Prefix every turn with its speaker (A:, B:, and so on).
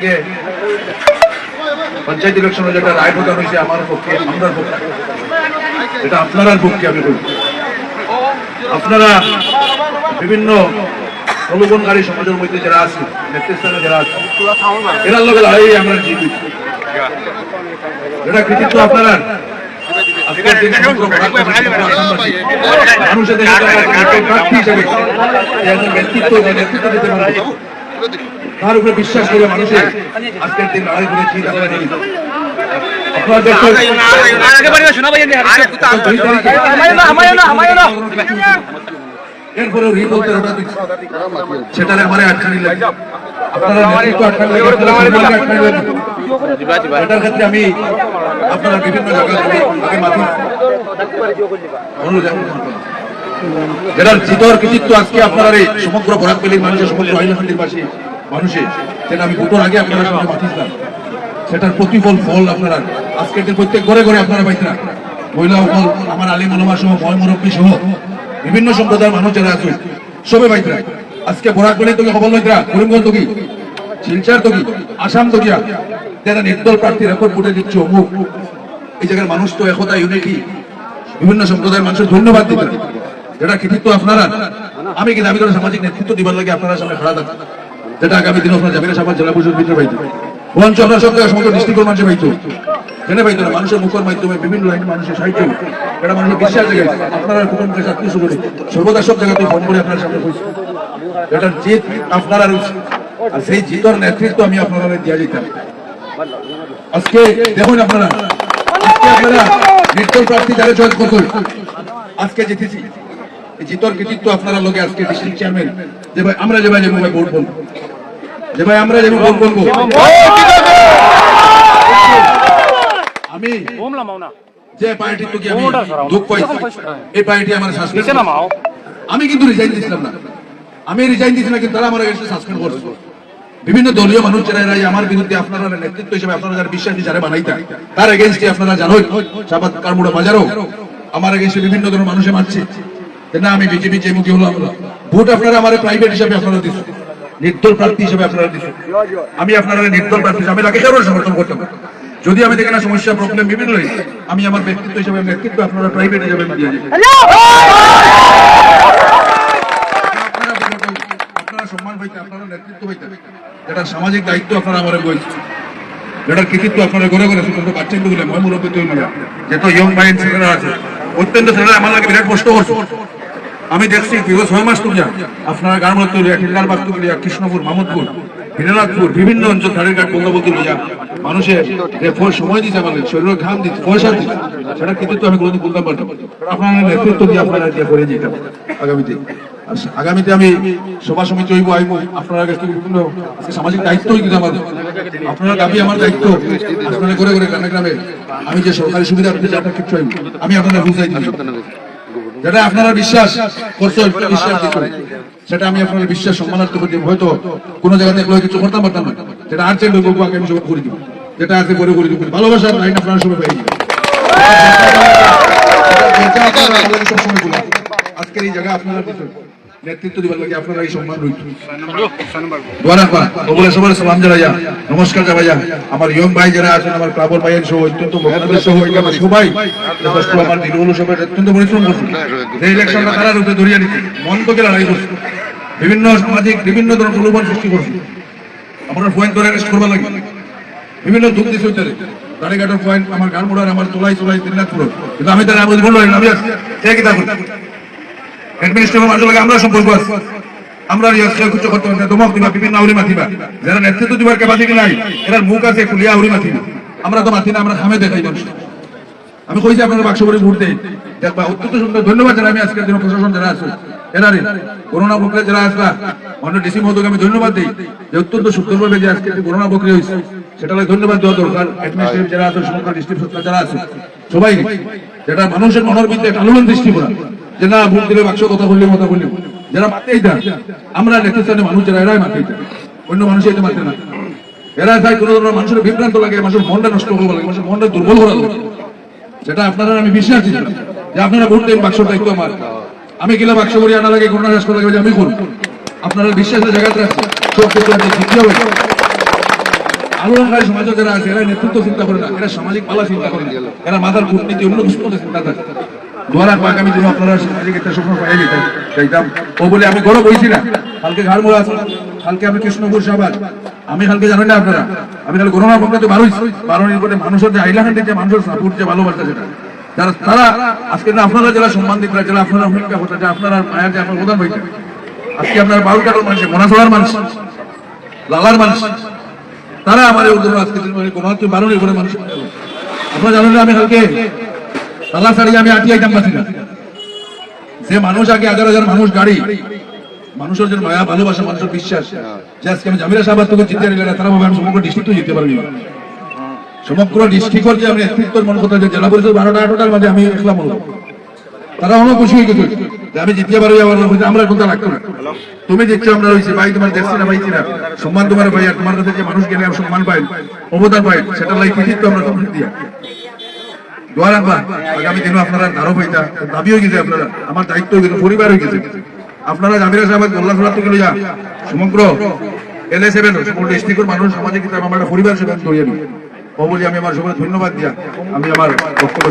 A: কালকে পঞ্চায়েত ইলেকশনে যেটা রায় প্রদান হয়েছে আমার পক্ষে আমরার পক্ষে। এটা আপনার পক্ষে আমি বলি আপনারা বিভিন্ন প্রলোভনকারী সমাজের মধ্যে যারা আছে নেতৃস্থানে যারা আছে এরার লোকের লড়াই আমরা জিতি এটা কৃতিত্ব আপনারা মানুষের ব্যক্তিত্ব নেতৃত্ব দিতে পারবে। তার উপরে বিশ্বাস করে মানুষের আজকের দিন লড়াই করে জিত আপনারা নিয়ে নিতে। আপনারা দেখছেন, দুই তারিখে এরপরে ঋণ বলতে ওটা দিচ্ছে সেটারে আমার আটকানি লাগে আপনারা নেতৃত্ব আটকানি লাগে আপনারা সম্পর্কে আটকানি লাগে এটার ক্ষেত্রে আমি আপনারা বিভিন্ন জায়গায় অনুরোধ। যেটার জিতর কৃতিত্ব আজকে আপনারা এই সমগ্র বরাকবেলির মানুষের, সমগ্র হাইলাকান্দির বাসী, মানুষের, যেটা আমি দুটোর আগে আপনারা সামনে মাতিছিলাম সেটার প্রতিফল, ফল আপনারা, আজকের দিন প্রত্যেক ঘরে ঘরে আপনারা পাইতরা মহিলা সকল আমার আলিম আলমা সহ ময় মুরব্বী সহ, বিভিন্ন সম্প্রদায়ের মানুষ যারা আছে সবে পাইতরা আজকে বরাকবেলি তোকে খবর লইতরা করিমগঞ্জ তোকি শিলচার তোকি আসাম তোকিয়া যারা নির্দল প্রার্থী রেকর্ড ফুটে দিচ্ছে অমুক, এই জায়গার মানুষ তো একতা ইউনিটি বিভিন্ন সম্প্রদায়ের মানুষের ধন্যবাদ দিতে। যেটা কৃতিত্ব আপনারা, আমি কিন্তু আমি কোনো সামাজিক নেতৃত্ব দিবার লাগে আপনারা সামনে খাড়া থাকছি যেটা আগামী দিনে আপনার জামিনা সামাজ জেলা পরিষদ ভিতরে পাইতো আপনার জায়গায় সমগ্র ডিস্ট্রিক্টের মানুষের পাইতো পাইতো না মানুষের মুখের মাধ্যমে বিভিন্ন লাইন মানুষের সাহিত্য এটা মানুষের বিশ্বাস আপনারা কুটুমকে চাকরি শুরু করে সর্বদা সব জায়গাতে ফোন করে আপনার সামনে কইছি এটা জিত আপনারা রয়েছে, আর সেই জিতর নেতৃত্ব আমি আপনারা দিয়া যেতাম আজকে দেখুন আপনারা, আজকে আপনারা নির্দল প্রার্থী করুন আজকে জিতেছি। এই জিতর কৃতিত্ব আপনারা লোকে আজকে ডিস্ট্রিক্ট চেয়ারম্যান যে ভাই আমরা যে ভাই ভোট বলব। যে ভাই আমরা ভোট বলব। আমি যে পার্টি তো কি আমি দুঃখ পাইছি এই পার্টি আমার আমি কিন্তু রিজাইন দিছিলাম না। আমি রিজাইন দিছি না কিন্তু তারা আমার সাসপেন্ড করছে। বিভিন্ন দলীয় মানুষ যারা আমার বিরুদ্ধে আপনারা নেতৃত্ব হিসেবে আপনারা যারা বিশ্বাসী যারা বানাইতা তার এগেন্স্টে আপনারা জানোই সাবাত কারমুড়া বাজারও আমার এগেন্স্টে বিভিন্ন ধরনের মানুষে মারছে। না আমি বিজেপি হলাম ভোট আপনারা আমার প্রাইভেট হিসাবে আপনারা দিচ্ছেন নির্দল প্রার্থী হিসেবে আপনারা দিচ্ছেন আমি আপনারা নির্দল প্রার্থী আমি সমর্থন করতাম। যদি আমি দেখে না সমস্যা প্রবলেম বিভিন্ন আমি আমার ব্যক্তিত্ব হিসাবে ব্যক্তিত্ব আপনারা প্রাইভেট হিসাবে আমি দিয়ে আপনারা সম্মান পাইতে আপনারা নেতৃত্ব পাইতে যেটা সামাজিক দায়িত্ব আপনারা আমার যেটার কৃতিত্ব আপনারা ঘরে গুলো মই মুরব্বী তৈরি যেহেতু ইয়ং মাইন্ড ছেলেরা আছে অত্যন্ত ছেলেরা আমার লাগে বিরাট কষ্ট করছে। আমি দেখছি বিগত ছয় মাস তুলিয়া আপনারা গানমূল তুলিয়া খিলগার বাগ কৃষ্ণপুর, মামুদপুর হিরানাথপুর বিভিন্ন অঞ্চল ধারের ঘাট বঙ্গবন্ধু লইয়া মানুষের যে সময় দিতে পারলেন শরীরের ঘাম দিতে পয়সা দিতে সেটা কৃতিত্ব আমি কোনোদিন বলতে পারতাম। আপনারা নেতৃত্ব দিয়ে আপনারা দিয়ে করে যেতাম আগামীতে। আগামীতে আমি সভা সমিতি হইব, আইব, আপনারা কাছ থেকে বিভিন্ন সামাজিক দায়িত্ব হইতে আমাদের। আপনারা দাবি আমার দায়িত্ব, আপনারা করে করে গ্রামে গ্রামে আমি যে সরকারি সুবিধা পেতে যাটা কিছু আমি আপনারা বুঝাই দিই যেটা আপনারা বিশ্বাস করছ বিশ্বাস সেটা আমি আপনার বিশ্বাস সম্মানার্থ করে দিব হয়তো কোনো জায়গাতে এগুলো কিছু করতাম পারতাম না যেটা আর চেয়ে লোক আমি সব করে দিব। যেটা আছে করে করে দিব। ভালোবাসার লাইন আপনারা সবাই বলে আসেন। আজকের এই জায়গা আপনারা নেতৃত্ব লাগে সম্মান নমস্কার আমার ইয়ং ভাই যারা আছেন, আমার ভাইয়ের সহ অত্যন্ত সবাই আমার অত্যন্ত পরিশ্রম করছে। তারা রূপে ধরিয়া নিচ্ছে মন থেকে লড়াই করছে। বিভিন্ন সামাজিক, বিভিন্ন ধরনের প্রলোভন সৃষ্টি করছে। পয়েন্ট ধরে অ্যারেস্ট করবা লাগে। বিভিন্ন দুঃখ দিচ্ছে গাড়িঘাটের পয়েন্ট আমার গান মোড়ার আমার তোলাই তোলাই কিন্তু আমি তারা আমি কি তা আমি কইছি আপনারা বাক্স ঘুরতে দেখবা অত্যন্ত সুন্দর ধন্যবাদ আমি আজকের প্রশাসন যারা আছে। এরা রে, করোনা যারা আসলা, অন্য ডিসি মহোদয়কে আমি ধন্যবাদ দিই, যে অত্যন্ত সুন্দরভাবে যে আজকে করোনা হয়েছে সেটা ধন্যবাদ দেওয়া দরকার। যারা ডিস্ট্রিক্ট যারা আছে, সবাই যেটা মানুষের মনের মধ্যে একটা আলোড়ন দৃষ্টি করা। যে না ভোট দিলে বাক্স কথা বললে কথা বললে। যারা মাতেই দেয় আমরা নেতৃত্বে মানুষ যারা, এরাই মাতেই অন্য মানুষ এটা মাতে না। এরা চাই কোনো ধরনের মানুষের বিভ্রান্ত লাগে, মানুষের মনটা নষ্ট করব লাগে, মানুষের মনটা দুর্বল করা লাগে। সেটা আপনারা আমি বিশ্বাস দিচ্ছি যে আপনারা ভোট দেন বাক্স দায়িত্ব আমার। আমি কিলা বাক্স করি আনা লাগে করোনা শেষ করা লাগে, আমি করব। আপনারা বিশ্বাসের জায়গাতে আছে কিছু আলোড়নকারী সমাজে যারা আছে, এরা নেতৃত্ব চিন্তা করে না, এরা সামাজিক পালা চিন্তা করে না। এরা মাথার কূটনীতি, অন্য কিছু চিন্তা করে দোয়ারা কয়েক আগামী দিনে আপনারা সামাজিক বলে, আমি গৌরব হয়েছি না, কালকে ঘাড় মোড়া আছে, কালকে আমি কৃষ্ণপুর সাবাদ আমি কালকে জানি না আপনারা, আমি কালকে করোনা তো বারোই বারোই করে মানুষের যে আইলাহান্ডে যে মানুষের সাপোর্ট যেটা যারা তারা আজকে না, আপনারা যারা সম্মানিত যারা আপনারা ভূমিকা হতে আপনারা প্রধান হইতেন আজকে আপনার বাউল কাটার মানুষ মনাসলার মানুষ, লালার মানুষ, তারা আমার উদ্যোগ আজকে বারোই করে মানুষ আপনারা জানেন না আমি কালকে লালা শাড়ি আমি আটি আইতাম পাচ্ছি না যে মানুষ আগে হাজার হাজার মানুষ গাড়ি মানুষের যে মায়া ভালোবাসা মানুষের বিশ্বাস যে আজকে আমি জামিরা সাহাবাদ থেকে জিতে নিলে তারা ভাবে আমি সমগ্র ডিস্ট্রিক্ট জিতে পারবি না। সমগ্র ডিস্ট্রিক্টর যে আমি নেতৃত্বের মনে কথা জেলা পরিষদ বারোটা আঠারোটার মাঝে আমি একলা মনে তারা অনেক খুশি হয়ে গেছে। যে আমি জিতে পারব বলছে, আমরা কোনটা লাগতো না তুমি দেখছ আমরা রয়েছি ভাই তোমার দেখছি না পাইছি না সম্মান তোমার ভাই আর তোমার কাছে যে মানুষ গেলে সম্মান পাই অবদান পাই সেটা লাই কৃতিত্ব আমরা তোমার দিয়া। দোয়া রাখবা আগামী দিনও আপনারা ধারো পাইতা দাবি হয়ে গেছে আপনারা, আমার দায়িত্ব গেছে পরিবার হয়ে গেছে আপনারা জামিরা সাহেব গোল্লা সোলা থেকে যা সমগ্র এল এস এভেন ডিস্ট্রিক্টের মানুষ, সামাজিক কিতাব আমার পরিবার সেখানে জড়িয়ে নিই বলি, আমি আমার সবাই ধন্যবাদ দিয়া, আমি আমার বক্তব্য